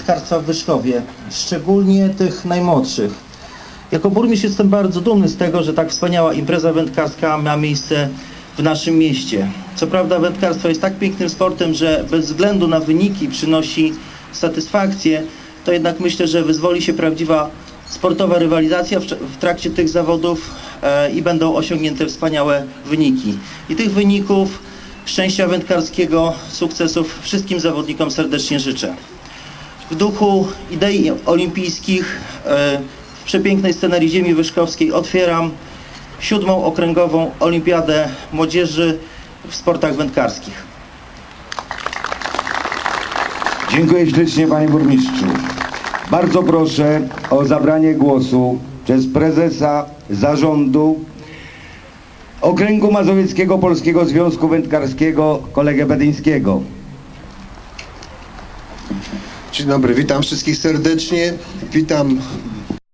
wędkarstwa w Wyszkowie, szczególnie tych najmłodszych. Jako burmistrz jestem bardzo dumny z tego, że tak wspaniała impreza wędkarska ma miejsce w naszym mieście. Co prawda wędkarstwo jest tak pięknym sportem, że bez względu na wyniki przynosi satysfakcję, to jednak myślę, że wyzwoli się prawdziwa sportowa rywalizacja w, trakcie tych zawodów e, i będą osiągnięte wspaniałe wyniki. I tych wyników, szczęścia wędkarskiego, sukcesów wszystkim zawodnikom serdecznie życzę. W duchu idei olimpijskich e, w przepięknej scenerii ziemi wyszkowskiej otwieram siódmą okręgową olimpiadę młodzieży w sportach wędkarskich. Dziękuję ślicznie panie burmistrzu. Bardzo proszę o zabranie głosu przez prezesa zarządu Okręgu Mazowieckiego Polskiego Związku Wędkarskiego kolegę Bedyńskiego. Dzień dobry, witam wszystkich serdecznie. Witam